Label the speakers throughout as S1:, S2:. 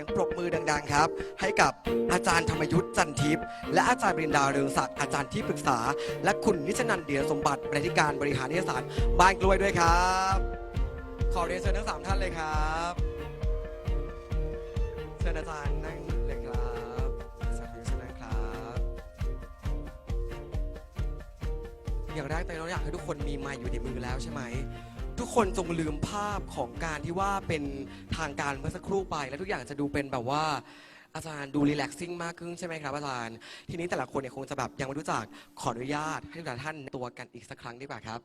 S1: สียงปรบมือดัง ๆ ครับ ให้กับอาจารย์ธรรมยุทธ์จันทิพย์และอาจารย์บรินดาเรืองศักดิ์อาจารย์ที่ปรึกษา และคุณนิชนันเดียสมบัติบริการบริหารนิตยสารบ้านกล้วยด้วยครับ ขอเรียนเชิญทั้งสามท่านเลยครับเชิญอาจารย์นั่งเลยครับอาจารย์ทธนันครับ อย่างแรกเลยเราอยากให้ทุกคนมีไมค์อยู่ในมือแล้วใช่ไหม ทุกคนจงลืมภาพของการที่ว่าเป็นทางการเมื่อสักครู่ไป แล้วทุกอย่างจะดูเป็นแบบว่าอาจารย์ดูรีแลกซิ่งมากขึ้นใช่ไหมครับอาจารย์ ทีนี้แต่ละคนเนี่ยคงจะแบบยังไม่รู้จักขออนุญาตให้แต่ละท่านตัวกันอีกสักครั้งดีกว่าครับ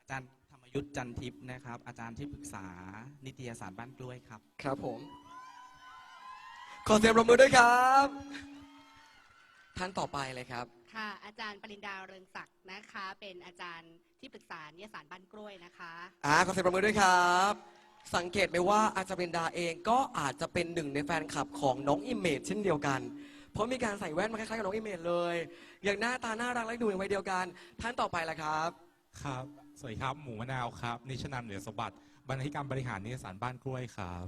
S2: อาจารย์ธรรมยุทธ์จันทิพย์นะครับ อาจารย์ที่ปรึกษานิตยสารบ้านกล้วยครับ
S1: ครับผม ขอเสียงปรบมือด้วยครับ ท่านต่อไปเลยครับ
S3: ค่ะ อาจารย์ปรินดาเรืองศักดิ์นะคะ เป็นอาจารย์ที่ปรึกษานิยสารบ้านกล้วยนะคะ
S1: อ่าขอเสียงปรบมือด้วยครับ สังเกตไหมว่าอาจารย์เบนดาเองก็อาจจะเป็นหนึ่งในแฟนคลับของน้องอิมเมจเช่นเดียวกัน เพราะมีการใส่แว่นมาคล้ายๆกับน้องอิมเมจเลย อย่างหน้าตาน่ารักและดูในวัยเดียวกัน ท่านต่อไปละครับ
S4: ครับ สวัสดีครับ หมูมะนาวครับ นิชนันเหลือสมบัติบรรณาธิการบริหารนิตยสารบ้านกล้วยครับ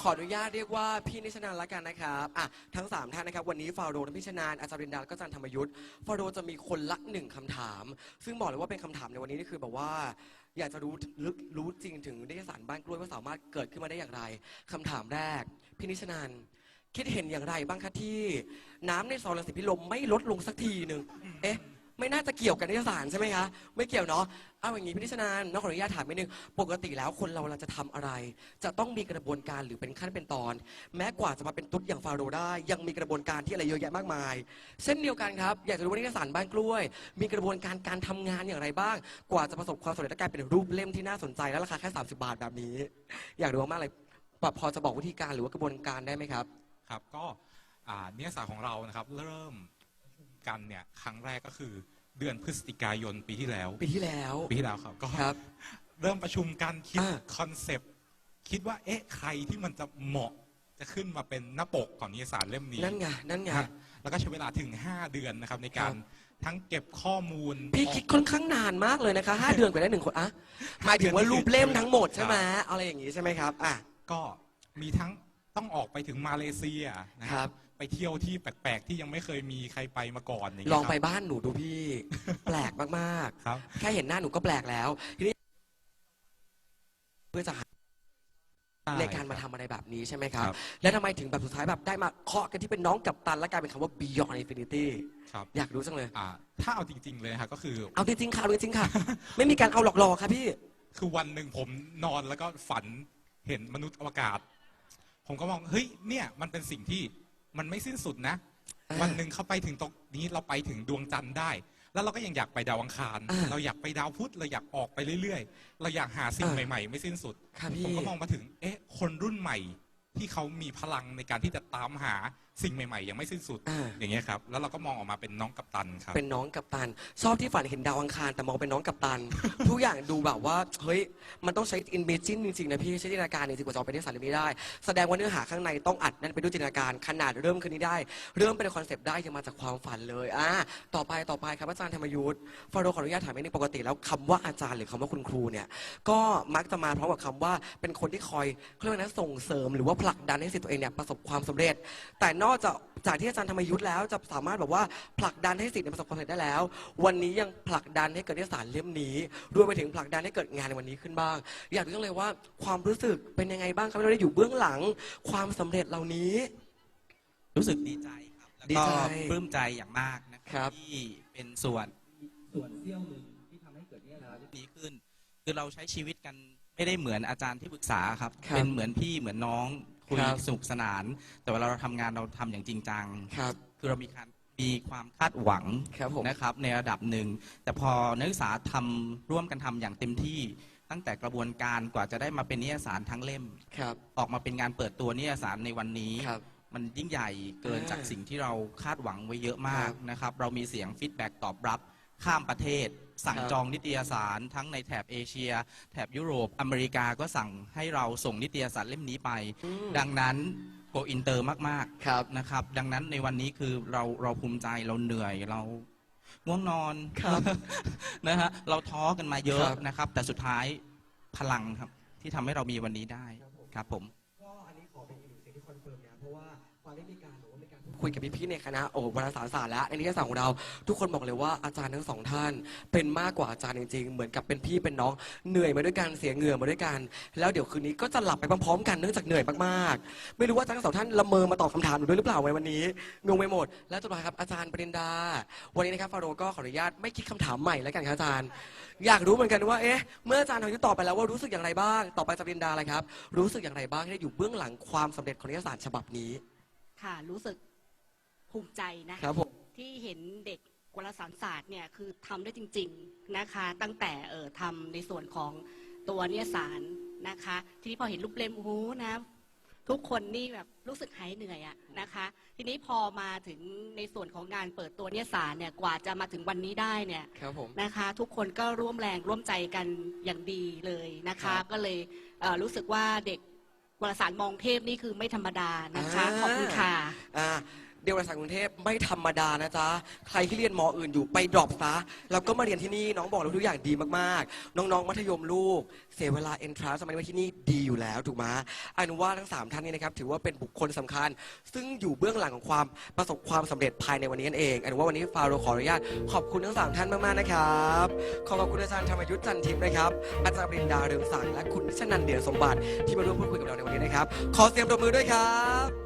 S1: ขออนุญาตเรียกว่าพี่นิชนานละกันนะครับอะทั้ง 3 ท่านนะครับ วันนี้ฟาโรห์และพี่ชนานอาจารย์รินดาและก็อาจารย์ธรรมยุทธ์ฟาโรห์จะมีคนละหนึ่งคำถาม ซึ่งบอกเลยว่าเป็นคำถามในวันนี้นี่คือแบบว่า อยากจะรู้ลึกรู้จริงถึงนิตยสารบ้านกล้วยว่าสามารถเกิดขึ้นมาได้อย่างไรคำถามแรก พี่นิชนานคิดเห็นอย่างไรบ้างคะที่ น้ำในซอยรังสิตพิลมไม่ลดลงสักทีหนึ่งเอ๊ะ ไม่น่าจะเกี่ยวกับนิตยสารใช่ไหมคะ ไม่เกี่ยวเนาะเอาอย่างนี้พี่นิชนานน้องขออนุญาตถามนิดนึง ปกติแล้วคนเราเราจะทำอะไร จะต้องมีกระบวนการหรือเป็นขั้นเป็นตอน แม้กว่าจะมาเป็นตุ๊ดอย่างฟาโรได้ ยังมีกระบวนการที่อะไรเยอะแยะมากมาย เช่นเดียวกันครับ อยากจะรู้ว่านิตยสารบ้านกล้วย มีกระบวนการการทำงานอย่างไรบ้าง กว่าจะประสบความสำเร็จและกลายเป็นรูปเล่มที่น่าสนใจและราคาแค่ 30 บาทแบบนี้ อยากรู้มากเลยพอจะบอกวิธีการหรือว่ากระบวนการได้ไหมครับ
S4: ครับ ก็อ่านิตยสารของเรานะครับเริ่ม กันเนี่ยครั้งแรกก็คือเดือนพฤศจิกายนปีที่แล้ว
S1: ปีที่แล้ว
S4: ปีที่แล้วครับก็
S1: ครับ
S4: เริ่มประชุมกันคิด
S1: อ่า
S4: คอนเซปต์คิดว่าเอ๊ะใครที่มันจะเหมาะจะขึ้นมาเป็นหน้าปกของนิตยสารเล่มนี้
S1: นั่นไงนั่นไง
S4: ฮะแล้วก็ใช้เวลาถึง 5 เดือนนะครับในการ
S1: ครับ
S4: ทั้งเก็บข้อมูล
S1: พี่คิดค่อนข้างนานมากเลยนะคะห้าเดือนกว่าได้หนึ่งคนอะหมายถึงว่ารูปเล่มทั้งหมดใช่ไหมอะไรอย่างนี้ใช่ไหมครับอะ
S4: ก็มีทั้งต้องออกไปถึงมาเลเซียนะค
S1: ครั
S4: รับบ ไปเที่ยวที่แปลกๆ ที่ยังไม่เคยมีใครไปมาก่อนอย่าง
S1: ล
S4: เงี้
S1: อง
S4: ยค
S1: ไป
S4: รับ
S1: บ้านหนูดูพี่ แปลกมาก
S4: ครับ
S1: ๆ แค่เห็นหน้าหนูก็แปลกแล้วทีนี้เพื่อจะหาในการมาทำอะไรแบบนี้ใช่ไหมครับ
S4: ครับ
S1: แล้วทำไมถึงแบบสุดท้ายแบบได้มาเคาะกันที่เป็นน้องกับตันและกลายเป็นคำว่า beyond infinity
S4: ครับ
S1: อยากรู้จังเลย
S4: อ่าถ้าเอาจริง ๆ เลยนะครับก็คือ
S1: เอาจริงๆค่ะเอาจริงๆค่ะ ไม่มีการเอาหลอกๆค่ะพี่
S4: คือวันหนึ่งผมนอนแล้วก็ฝันเห็นมนุษย์อวกาศ ผมก็มองเฮ้ยเนี่ยมันเป็นสิ่งที่ มันไม่สิ้นสุดนะ
S1: อ่า
S4: วันหนึ่งเขาไปถึงตรงนี้เราไปถึงดวงจันทร์ได้ แล้วเราก็ยังอยากไปดาวอังคาร
S1: อ่า
S4: เราอยากไปดาวพุธเราอยากออกไปเรื่อยๆ เราอยากหาสิ่ง
S1: อ่า
S4: ใหม่ๆ ไม่สิ้นสุด
S1: ค่ะ
S4: ผ
S1: พี่
S4: มก็มองมาถึง เอ๊ะ คนรุ่นใหม่ที่เขามีพลังในการที่จะตามหา สิ่งใหม่ๆ ยังไม่สิ้นสุด
S1: อ่า
S4: อย่างเงี้ยครับ แล้วเราก็มองออกมาเป็นน้องกัปตันครับ
S1: เป็นน้องกับตันชอบที่ฝันเห็นดาวอังคารแต่มองเป็นน้องกับตัน ทุกอย่างดูแบบว่าเฮ้ยมันต้องใช้อินเมจินจริงๆนะพี่ใช้จินตนาการจริงๆกว่าจะเอาไปได้สารเรื่องนี้ได้ แสดงว่าเนื้อหาข้างในต้องอัดแนั่นไปด้วยจินตนาการขนาดเริ่มคืนนี้ได้ เริ่มเป็นคอนเซปต์ได้ยังมาจากความฝันเลยอ่าต่อไปต่อไปครับอาจารย์ธรรมยุทธ์ฟาโรห์ขออนุญาตถามนิดนึงปกติแล้วคำว่าอาจารย์หรือคำว่าคุณครูเนี่ยก็มักจะมาพร้อมกับคำว่าเป็นคนที่คอยเขาเรียกว่านะส่งเสริมหรือว่าผลักดันให้สิทธิ์ตัวเองเนี่ยประสบความสำเร็จ แต่นอกจากจากที่อาจารย์ธรรมยุทธ์แล้วจะสามารถแบบว่าผลักดันให้สิทธิ์เนี่ยประสบความสำเร็จได้แล้ว วันนี้ยังผลักดันให้เกิดนิตยสารเล่มนี้รวมไปถึงผลักดันให้เกิดงานในวันนี้ขึ้นบ้าง อยากรู้จังเลยว่าความรู้สึกเป็นยังไงบ้างครับที่เราได้อยู่เบื้องหลังความสำเร็จเหล่านี้
S2: รู้สึกดีใจครับ
S1: ดี
S2: แล้ว
S1: ใจ
S2: ก็ปลื้มใจอย่างมากนะค
S1: ครั
S2: รับที่เป็นส่วนส่วนเสี้ยวหนึ่งที่ทำให้เกิดนิยสารเล่มนี้ขึ้น คือเราใช้ชีวิตกันไม่ได้เหมือนอาจารย์ที่ปรึกษาครับ
S1: ครับ
S2: เป็นเหมือนพี่เหมือนน้อง คุย
S1: ครับ
S2: สนุกสนาน แต่เวลาเราทำงานเราทำอย่างจริงจัง
S1: ครับ
S2: คือเรามีการมีความคาดหวัง
S1: ครับผม
S2: นะครับในระดับหนึ่ง แต่พอนักศึกษาทำร่วมกันทำอย่างเต็มที่ ตั้งแต่กระบวนการกว่าจะได้มาเป็นนิยสารทั้งเล่ม
S1: ครับ
S2: ออกมาเป็นงานเปิดตัวนิยสารในวันนี้
S1: ครับ
S2: มันยิ่งใหญ่เกิน
S1: อ่า
S2: จากสิ่งที่เราคาดหวังไว้เยอะมาก
S1: ครับ
S2: นะครับ เรามีเสียงฟีดแบ็กตอบรับ ข้ามประเทศ สั่ง
S1: ครับ
S2: จองนิตยสารทั้งในแถบเอเชีย แถบยุโรปอเมริกาก็สั่งให้เราส่งนิตยสารเล่มนี้ไป
S1: อืม
S2: ดังนั้นโกอินเตอร์มาก
S1: ครับ
S2: ๆนะครับ ดังนั้นในวันนี้คือเราเราภูมิใจเราเหนื่อยเราง่วงนอน
S1: ครับ
S2: นะฮะเราท้อกันมาเยอะ
S1: ครับ
S2: นะครับ แต่สุดท้ายพลังครับที่ทำให้เรามีวันนี้ได้ครับผม
S1: ก็อันนี้ราะว่า ตอได้มีการหรือว่ามีการพูดคุยกับพี่ๆในคณะโอ้โหวารสารศาสตร์และในนิเทศศาสตร์ของเรา ทุกคนบอกเลยว่าอาจารย์ทั้งสองท่าน เป็นมากกว่าอาจารย์จริงๆ เหมือนกับเป็นพี่เป็นน้องเหนื่อยมาด้วยกันเสียเหงื่อมาด้วยกัน แล้วเดี๋ยวคืนนี้ก็จะหลับไปพร้อมๆกันเนื่องจากเหนื่อยมากๆ ไม่รู้ว่าทั้งสองท่านละเมอมาตอบคำถามหนูด้วยหรือเปล่าในวันนี้งงไปหมด แล้วสุดท้ายครับอาจารย์ปริญดา วันนี้นะครับฟาโรก็ขออนุญาตไม่คิดคำถามใหม่แล้วกันครับอาจารย์ อยากรู้เหมือนกันว่าเอ๊ะเมื่ออาจารย์ทำที่ตอบไปแล้วว่ารู้สึกอย่างไรบ้างต่อไปจะปริญดาอะไรครับรู้สึกอย่างไรบ้างที่ได้อยู่เบื้องหลังความสำเร็จของนิตยสารฉบับนี้
S3: ค่ะ รู้สึกภูมิใจนะ
S1: ครับผม
S3: ที่เห็นเด็กวารสารศาสตร์เนี่ยคือทำได้จริง ๆนะคะ ตั้งแต่เออทำในส่วนของตัวนิยสารนะคะ ทีนี้พอเห็นรูปเล่มโอ้โหนะ ทุกคนนี่แบบรู้สึกหายเหนื่อยอะนะคะ ทีนี้พอมาถึงในส่วนของงานเปิดตัวนิยสารเนี่ยกว่าจะมาถึงวันนี้ได้เนี่ย
S1: ครับผม
S3: นะคะ ทุกคนก็ร่วมแรงร่วมใจกันอย่างดีเลยนะ
S1: ครั
S3: คะ
S1: บ
S3: ก็เลยเอ่อรู้สึกว่าเด็ก วารสารมองเทพนี่คือไม่ธรรมดานะคะ
S1: อ่า
S3: ขอบคุณค่ะ
S1: อ่า เดียวกับสากรุงเทพไม่ธรรมดานะจ๊ะ ใครที่เรียนมออื่นอยู่ไปดรอปซะ แล้วก็มาเรียนที่นี่น้องบอกเลยว่าทุกอย่างดีมากๆ น้องๆ มัธยมลูก เสียเวลาเอนทรานสมาที่นี่ดีอยู่แล้วถูกไหมอนุว่าทั้ง 3 ท่านนี้นะครับถือว่าเป็นบุคคลสำคัญ ซึ่งอยู่เบื้องหลังของความประสบความสำเร็จภายในวันนี้นั่นเองอนุว่าวันนี้ฟาโรห์ขออนุญาตขอบคุณทั้งสามท่านมากๆนะครับ ขอขอบคุณอาจารย์ธรรมยุทธ์จันทิพย์นะครับ อาจารย์ปรินดาเรืองศักดิ์และคุณชนันเดียสมบัติที่มาร่วมพูดคุยกับเราในวันนี้นะครับ ขอเสียงปรบมือด้วยครับ